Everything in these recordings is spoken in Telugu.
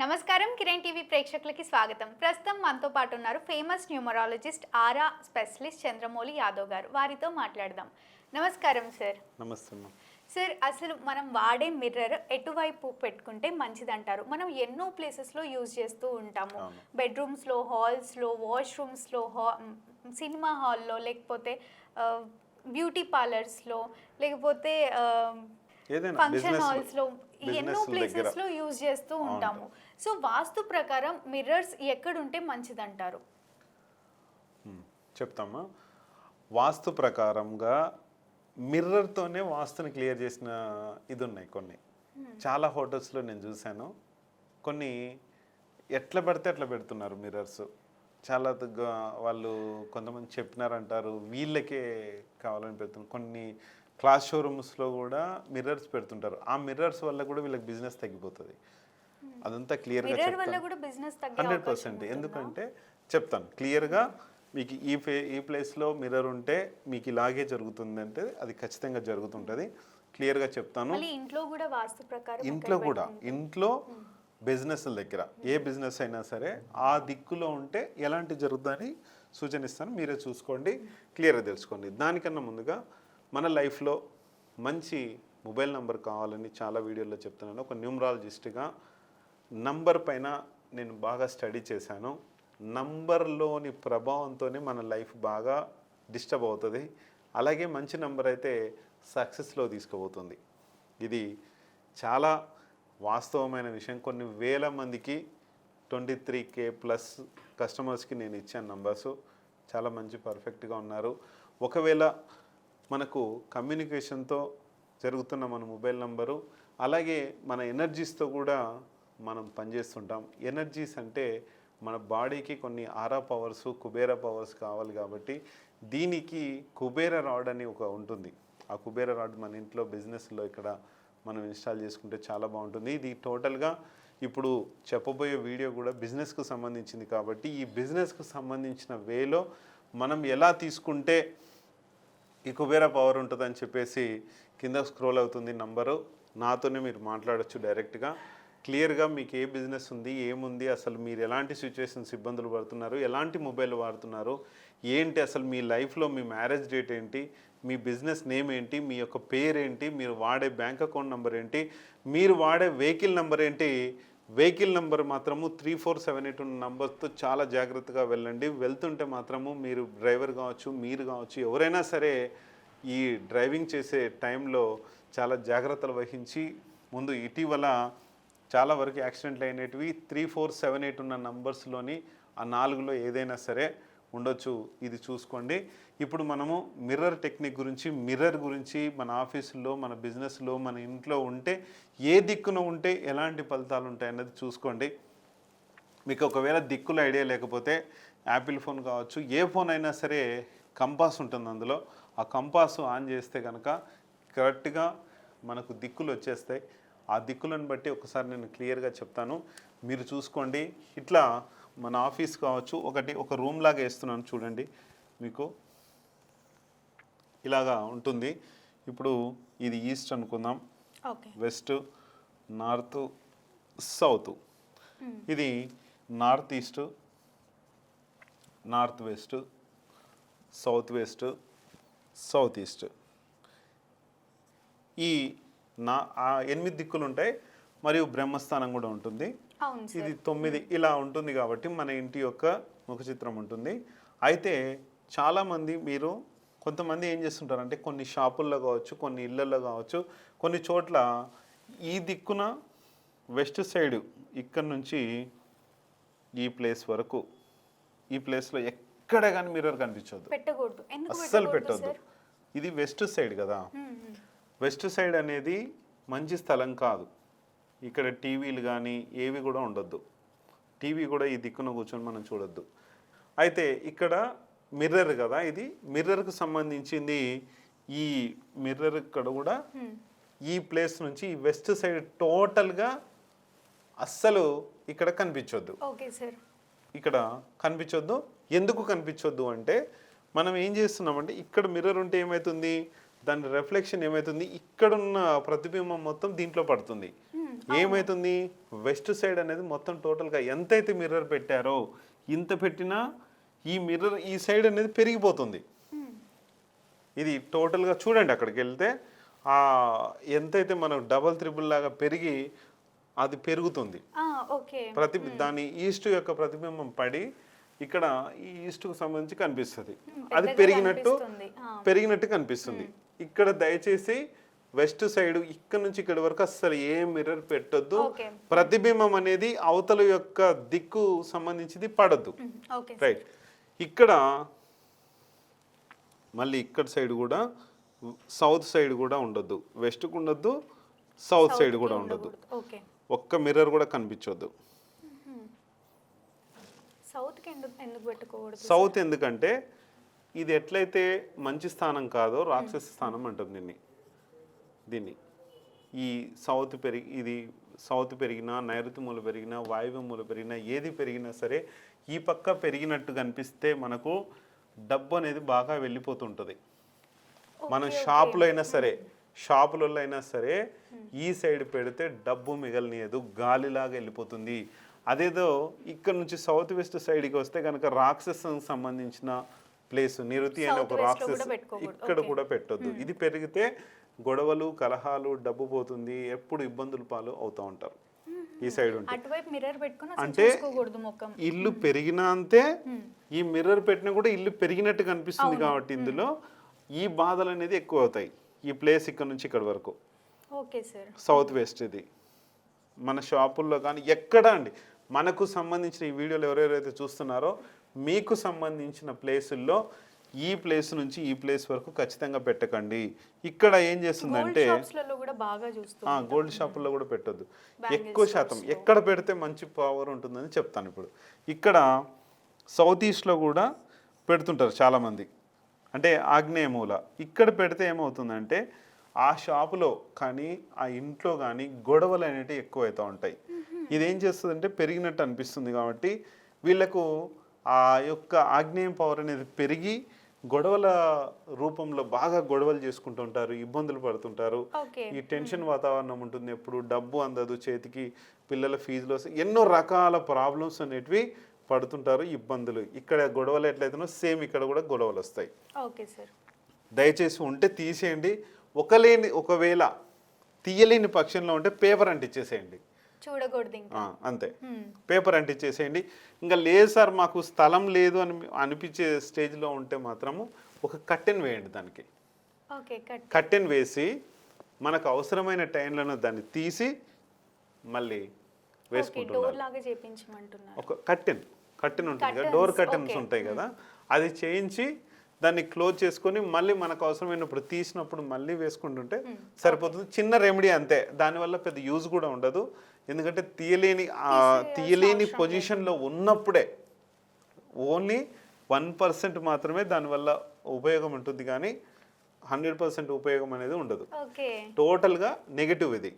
నమస్కారం కిరణ్ టీవీ ప్రేక్షకులకి స్వాగతం. ప్రస్తుతం మనతో పాటు ఉన్నారు famous numerologist aura specialist Chandramouli Yadav garu. వారితో మాట్లాడదాం. నమస్కారం సార్. నమస్తే సార్ అసలు మనం వాడే మిర్రర్ ఎటువైపు పెట్టుకుంటే మంచిదంటారు? మనం ఎన్నో ప్లేసెస్లో యూజ్ చేస్తూ ఉంటాము. బెడ్రూమ్స్లో హాల్స్లో వాష్రూమ్స్లో హా సినిమా హాల్లో లేకపోతే బ్యూటీ పార్లర్స్లో లేకపోతే ఫంక్షన్ హాల్స్లో ఎన్నో. ప్లేసెస్లో యూజ్ చేస్తూ ఉంటాము. సో వాస్తు ప్రకారం మిర్రర్స్ ఎక్కడుంటే మంచిదంటారు. చెప్తామా? వాస్తు ప్రకారంగా మిర్రర్తోనే వాస్తుని క్లియర్ చేసిన ఇది ఉన్నాయి కొన్ని చాలా హోటల్స్లో నేను చూశాను. కొన్ని ఎట్లా పడితే అట్లా పెడుతున్నారు మిర్రర్స్ చాలా వాళ్ళు కొంతమంది చెప్పినారంటారు వీళ్ళకే కావాలని పెడుతున్నారు. కొన్ని క్లాస్ షోరూమ్స్లో కూడా మిర్రర్స్ పెడుతుంటారు. ఆ మిర్రర్స్ వల్ల కూడా వీళ్ళకి బిజినెస్ తగ్గిపోతుంది. అదంతా క్లియర్గా హండ్రెడ్ పర్సెంట్? ఎందుకంటే చెప్తాను క్లియర్గా మీకు ఈ ఫే ఈ ప్లేస్లో మిర్రర్ ఉంటే మీకు ఇలాగే జరుగుతుంది అంటే అది ఖచ్చితంగా జరుగుతుంటుంది. క్లియర్గా చెప్తాను. ఇంట్లో కూడా వాస్తు ప్రకారం ఇంట్లో కూడా. ఇంట్లో బిజినెస్ దగ్గర. ఏ బిజినెస్ అయినా సరే ఆ దిక్కులో ఉంటే ఎలాంటి జరుగుతుందని సూచనిస్తాను. మీరే చూసుకోండి. క్లియర్గా తెలుసుకోండి. దానికన్నా ముందుగా మన లైఫ్లో మంచి మొబైల్ నంబర్ కావాలని చాలా వీడియోల్లో చెప్తున్నాను. ఒక న్యూమరాలజిస్ట్గా నంబర్ పైన నేను బాగా స్టడీ చేశాను. నంబర్లోని ప్రభావంతోనే మన లైఫ్ బాగా డిస్టర్బ్ అవుతుంది. అలాగే మంచి నంబర్ అయితే సక్సెస్లో తీసుకుపోతుంది. ఇది చాలా వాస్తవమైన విషయం. కొన్ని వేల మందికి ట్వంటీ త్రీ కే ప్లస్ కస్టమర్స్కి నేను ఇచ్చాను నంబర్స్. చాలా మంచి పర్ఫెక్ట్గా ఉన్నారు. ఒకవేళ మనకు కమ్యూనికేషన్తో జరుగుతున్న మన మొబైల్ నంబరు అలాగే మన ఎనర్జీస్తో కూడా మనం పనిచేస్తుంటాం. ఎనర్జీస్ అంటే మన బాడీకి కొన్ని ఆరా పవర్స్ కుబేర పవర్స్ కావాలి కాబట్టి దీనికి కుబేర రాడ్ అని ఒక ఉంటుంది. ఆ కుబేర రాడ్ మన ఇంట్లో బిజినెస్లో ఇక్కడ మనం ఇన్స్టాల్ చేసుకుంటే చాలా బాగుంటుంది. ఇది టోటల్గా ఇప్పుడు చెప్పబోయే వీడియో కూడా బిజినెస్కు సంబంధించింది కాబట్టి ఈ బిజినెస్కు సంబంధించిన వేలో మనం ఎలా తీసుకుంటే ఈ కుబేర పవర్ ఉంటుందని చెప్పేసి కింద స్క్రోల్ అవుతుంది నంబరు. నాతోనే మీరు మాట్లాడొచ్చు డైరెక్ట్గా. క్లియర్గా మీకు ఏ బిజినెస్ ఉంది ఏముంది అసలు మీరు ఎలాంటి సిచ్యువేషన్స్ ఇబ్బందులు పడుతున్నారు ఎలాంటి మొబైల్ వాడుతున్నారు ఏంటి అసలు మీ లైఫ్లో మీ మ్యారేజ్ డేట్ ఏంటి మీ బిజినెస్ నేమ్ ఏంటి మీ యొక్క పేరు ఏంటి మీరు వాడే బ్యాంక్ అకౌంట్ నెంబర్ ఏంటి మీరు వాడే వెహికల్ నెంబర్ ఏంటి వెహికల్ నెంబర్ మాత్రము త్రీ ఫోర్ సెవెన్ ఎయిట్ ఉన్న నెంబర్తో చాలా జాగ్రత్తగా వెళ్ళండి. వెళ్తుంటే మాత్రము మీరు డ్రైవర్ కావచ్చు మీరు కావచ్చు ఎవరైనా సరే ఈ డ్రైవింగ్ చేసే టైంలో చాలా జాగ్రత్తలు వహించి ముందు ఇటీవల చాలా వరకు యాక్సిడెంట్లు అయినవి త్రీ ఫోర్ సెవెన్ ఎయిట్ ఉన్న నంబర్స్లోని ఆ నాలుగులో ఏదైనా సరే ఉండొచ్చు. ఇది చూసుకోండి. ఇప్పుడు మనము మిర్రర్ టెక్నిక్ గురించి మిర్రర్ గురించి మన ఆఫీసులో మన బిజినెస్లో మన ఇంట్లో ఉంటే ఏ దిక్కున ఉంటే ఎలాంటి ఫలితాలు ఉంటాయి అన్నది చూసుకోండి. మీకు ఒకవేళ దిక్కుల ఐడియా లేకపోతే యాపిల్ ఫోన్ కావచ్చు ఏ ఫోన్ అయినా సరే కంపాస్ ఉంటుంది అందులో. ఆ కంపాస్ ఆన్ చేస్తే కనుక కరెక్ట్గా మనకు దిక్కులు వచ్చేస్తాయి. ఆ దిక్కులను బట్టి ఒకసారి నేను క్లియర్గా చెప్తాను. మీరు చూసుకోండి. ఇట్లా మన ఆఫీస్ కావచ్చు ఒకటి ఒక రూమ్ లాగా వేస్తున్నాను చూడండి మీకు. ఇలాగా ఉంటుంది. ఇప్పుడు ఇది ఈస్ట్ అనుకుందాం. West north south. ఇది north east north west south west south east. ఈ నా ఆ ఎనిమిది దిక్కులు ఉంటాయి మరియు బ్రహ్మస్థానం కూడా ఉంటుంది. ఇది తొమ్మిది ఇలా ఉంటుంది కాబట్టి మన ఇంటి యొక్క ముఖ చిత్రం ఉంటుంది. అయితే చాలామంది మీరు కొంతమంది ఏం చేస్తుంటారంటే కొన్ని షాపుల్లో కావచ్చు కొన్ని ఇళ్ళల్లో కావచ్చు కొన్ని చోట్ల ఈ దిక్కున వెస్ట్ సైడ్ ఇక్కడ నుంచి ఈ ప్లేస్ వరకు ఈ ప్లేస్లో ఎక్కడ కానీ మిర్రర్ కనిపించవద్దు అస్సలు పెట్టొద్దు. ఇది వెస్ట్ సైడ్ కదా. వెస్ట్ సైడ్ అనేది మంచి స్థలం కాదు. ఇక్కడ టీవీలు కానీ ఏవి కూడా ఉండొద్దు. టీవీ కూడా ఈ దిక్కున కూర్చొని మనం చూడొద్దు. అయితే ఇక్కడ మిర్రర్ కదా ఇది మిర్రర్కు సంబంధించింది ఈ మిర్రర్ ఇక్కడ కూడా ఈ ప్లేస్ నుంచి ఈ వెస్ట్ సైడ్ టోటల్గా అస్సలు ఇక్కడ కనిపించొద్దు. Okay sir. ఇక్కడ కనిపించొద్దు. ఎందుకు కనిపించొద్దు అంటే మనం ఏం చేస్తున్నామంటే ఇక్కడ మిర్రర్ ఉంటే ఏమవుతుంది దాని రిఫ్లెక్షన్ ఏమవుతుంది ఇక్కడున్న ప్రతిబింబం మొత్తం దీంట్లో పడుతుంది. ఏమవుతుంది వెస్ట్ సైడ్ అనేది మొత్తం టోటల్గా ఎంతైతే మిర్రర్ పెట్టారో ఇంత పెట్టినా ఈ మిర్రర్ ఈ సైడ్ అనేది పెరిగిపోతుంది. ఇది టోటల్గా చూడండి అక్కడికి వెళ్తే ఆ ఎంతైతే మనం డబల్ త్రిబుల్ లాగా పెరిగి అది పెరుగుతుంది. ప్రతి దాని ఈస్ట్ యొక్క ప్రతిబింబం పడి ఇక్కడ ఈ ఈస్ట్కు సంబంధించి కనిపిస్తుంది. అది పెరిగినట్టు. పెరిగినట్టు కనిపిస్తుంది. ఇక్కడ దయచేసి వెస్ట్ సైడ్ ఇక్కడ నుంచి ఇక్కడ వరకు అస్సలు ఏ మిర్రర్ పెట్టొద్దు. ప్రతిబింబం అనేది అవతల యొక్క దిక్కు సంబంధించింది పడద్దు. రైట్. ఇక్కడ మళ్ళీ ఇక్కడ సైడ్ కూడా సౌత్ సైడ్ కూడా ఉండొద్దు. వెస్ట్కు ఉండొద్దు సౌత్ సైడ్ కూడా ఉండొద్దు. ఓకే. ఒక్క మిర్రర్ కూడా కనిపించొద్దు. సౌత్ ఎందుకంటే ఇది ఎట్లయితే మంచి స్థానం కాదో రాక్షస స్థానం అంటుంది దీన్ని. దీన్ని. ఈ సౌత్ పెరిగి ఇది సౌత్ పెరిగినా నైరుతి మూల పెరిగినా వాయువ్య మూల పెరిగినా ఏది పెరిగినా సరే ఈ పక్క పెరిగినట్టు కనిపిస్తే మనకు డబ్బు అనేది బాగా వెళ్ళిపోతుంటుంది. మనం షాపులో అయినా సరే షాపులలో అయినా సరే ఈ సైడ్ పెడితే డబ్బు మిగలనియదు గాలిలాగా వెళ్ళిపోతుంది. అదేదో ఇక్కడ నుంచి సౌత్ వెస్ట్ సైడ్కి వస్తే కనుక రాక్షసం సంబంధించిన ప్లేస్ నిరుతి అనే ఒక రాక్షస్. ఇక్కడ కూడా పెట్టొద్దు. ఇది పెరిగితే గొడవలు కలహాలు డబ్బు పోతుంది ఎప్పుడు ఇబ్బందులు పాలు అవుతూ ఉంటారు. ఈ సైడ్ అంటే ఇల్లు పెరిగినా అంతే ఈ మిర్రర్ పెట్టినా కూడా ఇల్లు పెరిగినట్టు కనిపిస్తుంది కాబట్టి ఇందులో ఈ బాధలు అనేది ఎక్కువ అవుతాయి. ఈ ప్లేస్ ఇక్కడ నుంచి ఇక్కడ వరకు. సౌత్ వెస్ట్ ఇది. మన షాపుల్లో కానీ ఎక్కడ అండి మనకు సంబంధించిన ఈ వీడియోలు ఎవరెవరైతే చూస్తున్నారో మీకు సంబంధించిన ప్లేసుల్లో ఈ ప్లేస్ నుంచి ఈ ప్లేస్ వరకు ఖచ్చితంగా పెట్టకండి. ఇక్కడ ఏం చేస్తుందంటే గోల్డ్ షాపుల్లో కూడా పెట్టొద్దు. ఎక్కువ శాతం ఎక్కడ పెడితే మంచి పవర్ ఉంటుందని చెప్తాను ఇప్పుడు. ఇక్కడ సౌత్ ఈస్ట్లో కూడా పెడుతుంటారు చాలామంది. అంటే ఆగ్నేయ మూల. ఇక్కడ పెడితే ఏమవుతుందంటే ఆ షాపులో కానీ ఆ ఇంట్లో కానీ గొడవలు అనేటివి ఎక్కువ అవుతూ ఉంటాయి ఇదేం చేస్తుందంటే పెరిగినట్టు అనిపిస్తుంది కాబట్టి వీళ్ళకు ఆ యొక్క ఆగ్నేయం పవర్ అనేది పెరిగి గొడవల రూపంలో బాగా గొడవలు చేసుకుంటుంటారు ఇబ్బందులు పడుతుంటారు. ఈ టెన్షన్ వాతావరణం ఉంటుంది ఎప్పుడు డబ్బు అందదు చేతికి పిల్లల ఫీజులు ఎన్నో రకాల ప్రాబ్లమ్స్ అనేటివి పడుతుంటారు ఇబ్బందులు. ఇక్కడ గొడవలు ఎట్లయితేనో సేమ్ ఇక్కడ కూడా గొడవలు వస్తాయి. Okay sir. దయచేసి ఉంటే తీసేయండి. ఒకలేని ఒకవేళ తీయలేని పక్షంలో ఉంటే పేపర్ అంటించేసేయండి చూడకూడదు ఇంకా. అంతే. పేపర్ అంటించేసేయండి ఇంకా లేదు సార్ మాకు స్థలం లేదు అని అనిపించే స్టేజ్లో ఉంటే మాత్రము ఒక కట్టెన్ వేయండి దానికి. కట్టెన్ వేసి మనకు అవసరమైన టైంలను దాన్ని తీసి మళ్ళీ వేసుకుంటున్నారు. ఒక కట్టెన్ కట్టెన్ ఉంటుంది కదా డోర్ కట్టెన్స్. ఉంటాయి కదా అది చేయించి దాన్ని క్లోజ్ చేసుకొని మళ్ళీ మనకు అవసరమైనప్పుడు తీసినప్పుడు మళ్ళీ వేసుకుంటుంటే సరిపోతుంది. చిన్న రెమెడీ అంతే. దానివల్ల పెద్ద యూజ్ కూడా ఉండదు. ఎందుకంటే తీయలేని తీయలేని పొజిషన్లో ఉన్నప్పుడే ఓన్లీ వన్ పర్సెంట్ మాత్రమే దానివల్ల ఉపయోగం ఉంటుంది కానీ హండ్రెడ్ పర్సెంట్ ఉపయోగం అనేది ఉండదు. టోటల్గా నెగిటివ్ ఇది.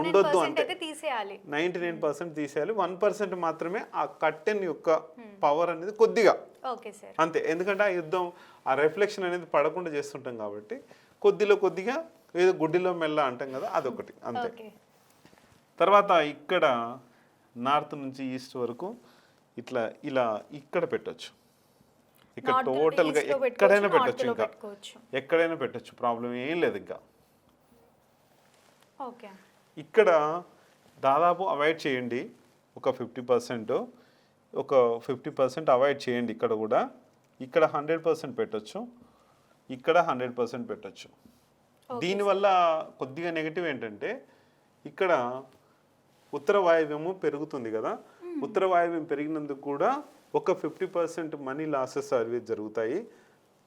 ఉండొద్దు తీసేయాలి. నైంటీ నైన్ పర్సెంట్ తీసేయాలి. వన్ పర్సెంట్ మాత్రమే ఆ కట్టెన్ యొక్క పవర్ అనేది కొద్దిగా. అంతే. ఎందుకంటే ఆ యుద్ధం ఆ రిఫ్లెక్షన్ అనేది పడకుండా చేస్తుంటాం కాబట్టి కొద్దిలో కొద్దిగా ఏదో గుడ్డిలో మెల్ల అంటాం కదా అదొకటి. అంతే. తర్వాత ఇక్కడ నార్త్ నుంచి ఈస్ట్ వరకు ఇట్లా ఇలా ఇక్కడ పెట్టొచ్చు. ఇక్కడ టోటల్గా ఎక్కడైనా పెట్టొచ్చు ఇంకా. ఎక్కడైనా పెట్టొచ్చు ప్రాబ్లం ఏం లేదు ఇంకా. ఓకే. ఇక్కడ దాదాపు అవాయిడ్ చేయండి ఒక ఫిఫ్టీ పర్సెంట్ ఒక ఫిఫ్టీ పర్సెంట్ అవాయిడ్ చేయండి ఇక్కడ కూడా. ఇక్కడ హండ్రెడ్ పర్సెంట్ పెట్టొచ్చు ఇక్కడ హండ్రెడ్ పర్సెంట్ పెట్టొచ్చు. దీనివల్ల కొద్దిగా నెగిటివ్ ఏంటంటే ఇక్కడ ఉత్తర వాయువ్యము పెరుగుతుంది కదా? ఉత్తర వాయువ్యం పెరిగినందుకు కూడా ఒక ఫిఫ్టీ పర్సెంట్ మనీ లాసెస్ అవి జరుగుతాయి.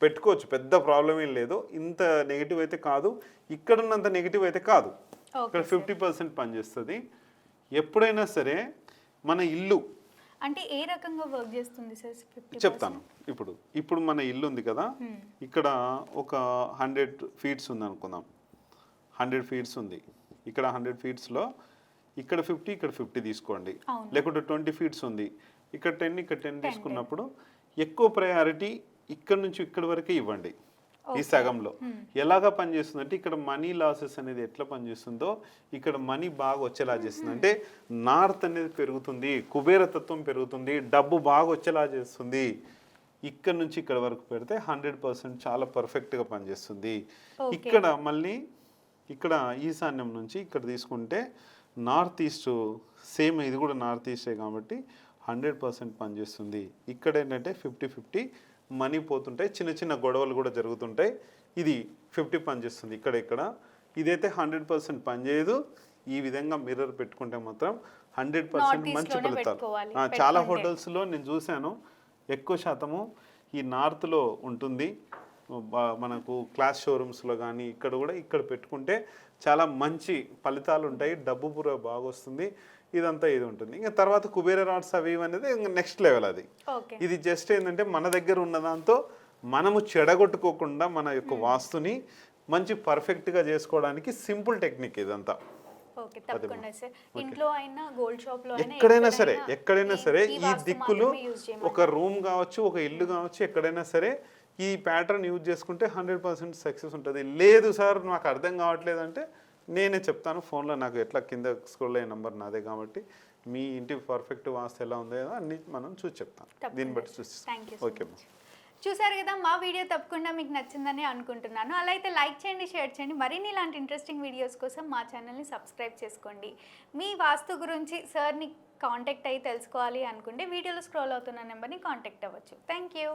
పెట్టుకోవచ్చు పెద్ద ప్రాబ్లం ఏం లేదు. ఇంత నెగిటివ్ అయితే కాదు. ఇక్కడ ఉన్నంత నెగిటివ్ అయితే కాదు. ఇక్కడ ఫిఫ్టీ పర్సెంట్ పనిచేస్తుంది. ఎప్పుడైనా సరే మన ఇల్లు అంటే ఏ రకంగా వర్క్ చేస్తుంది సార్ చెప్తాను. ఇప్పుడు ఇప్పుడు మన ఇల్లు ఉంది కదా? ఇక్కడ ఒక హండ్రెడ్ ఫీట్స్ ఉంది అనుకుందాం హండ్రెడ్ ఫీట్స్ ఉంది. ఇక్కడ హండ్రెడ్ ఫీట్స్లో ఇక్కడ ఫిఫ్టీ ఇక్కడ ఫిఫ్టీ తీసుకోండి. లేకుంటే ట్వంటీ ఫీట్స్ ఉంది. ఇక్కడ టెన్ ఇక్కడ టెన్ తీసుకున్నప్పుడు ఎక్కువ ప్రయారిటీ ఇక్కడ నుంచి ఇక్కడ వరకే ఇవ్వండి. ఈ సగంలో. ఎలాగా పనిచేస్తుంది అంటే ఇక్కడ మనీ లాసెస్ అనేది ఎట్లా పనిచేస్తుందో ఇక్కడ మనీ బాగా వచ్చేలా చేస్తుంది. అంటే నార్త్ అనేది పెరుగుతుంది కుబేర తత్వం పెరుగుతుంది డబ్బు బాగా వచ్చేలా చేస్తుంది. ఇక్కడ నుంచి ఇక్కడ వరకు పెడితే హండ్రెడ్ పర్సెంట్ చాలా పర్ఫెక్ట్గా పనిచేస్తుంది. ఇక్కడ మళ్ళీ ఇక్కడ ఈశాన్యం నుంచి ఇక్కడ తీసుకుంటే నార్త్ ఈస్ట్ సేమ్ ఇది కూడా నార్త్ ఈస్టే కాబట్టి హండ్రెడ్ పర్సెంట్ పనిచేస్తుంది. ఇక్కడ ఏంటంటే ఫిఫ్టీ ఫిఫ్టీ మనీ పోతుంటాయి. చిన్న చిన్న గొడవలు కూడా జరుగుతుంటాయి. ఇది ఫిఫ్టీ పనిచేస్తుంది ఇక్కడ ఇక్కడ. ఇదైతే హండ్రెడ్ పర్సెంట్ పనిచేయదు. ఈ విధంగా మిర్రర్ పెట్టుకుంటే మాత్రం హండ్రెడ్ పర్సెంట్ మంచి ఫలితాలు. ఆ, చాలా. హోటల్స్లో నేను చూశాను. ఎక్కువ శాతము ఈ నార్త్లో ఉంటుంది. మనకు క్లాస్ షోరూమ్స్లో కానీ ఇక్కడ కూడా ఇక్కడ పెట్టుకుంటే చాలా మంచి ఫలితాలు ఉంటాయి డబ్బు పూర బాగా వస్తుంది ఇదంతా ఇది ఉంటుంది. ఇంకా తర్వాత కుబేర రాడ్స్ అవి అనేది ఇంకా నెక్స్ట్ లెవెల్ అది. ఇది జస్ట్ ఏంటంటే మన దగ్గర ఉన్న దాంతో మనము చెడగొట్టుకోకుండా మన యొక్క వాస్తుని మంచి పర్ఫెక్ట్గా చేసుకోవడానికి సింపుల్ టెక్నిక్ ఇదంతా. ఓకే తప్పకుండా సార్. ఇంట్లో అయినా గోల్డ్ షాప్లో అయినా ఎక్కడైనా సరే ఎక్కడైనా సరే ఈ దిక్కులు. ఒక రూమ్ కావచ్చు ఒక ఇల్లు కావచ్చు ఎక్కడైనా సరే ఈ ప్యాటర్న్ యూజ్ చేసుకుంటే హండ్రెడ్ పర్సెంట్ సక్సెస్ ఉంటుంది. లేదు సార్ నాకు అర్థం కావట్లేదు అంటే నేనే చెప్తాను. ఫోన్లో నాకు ఎట్లా కింద స్క్రోల్ అయ్యే నెంబర్ నాదే కాబట్టి మీ ఇంటి పర్ఫెక్ట్ వాస్తు ఎలా ఉందో అన్ని మనం చూసి చెప్తాం దీన్ని బట్టి చూసి ఓకే చూసారు కదా మా వీడియో తప్పకుండా మీకు నచ్చిందని అనుకుంటున్నాను. అలా అయితే లైక్ చేయండి షేర్ చేయండి. మరిన్ని ఇలాంటి ఇంట్రెస్టింగ్ వీడియోస్ కోసం మా ఛానల్ని సబ్స్క్రైబ్ చేసుకోండి. మీ వాస్తు గురించి సార్ని కాంటాక్ట్ అయ్యి తెలుసుకోవాలి అనుకుంటే వీడియోలో స్క్రోల్ అవుతున్న నెంబర్ని కాంటాక్ట్ అవ్వచ్చు. Thank you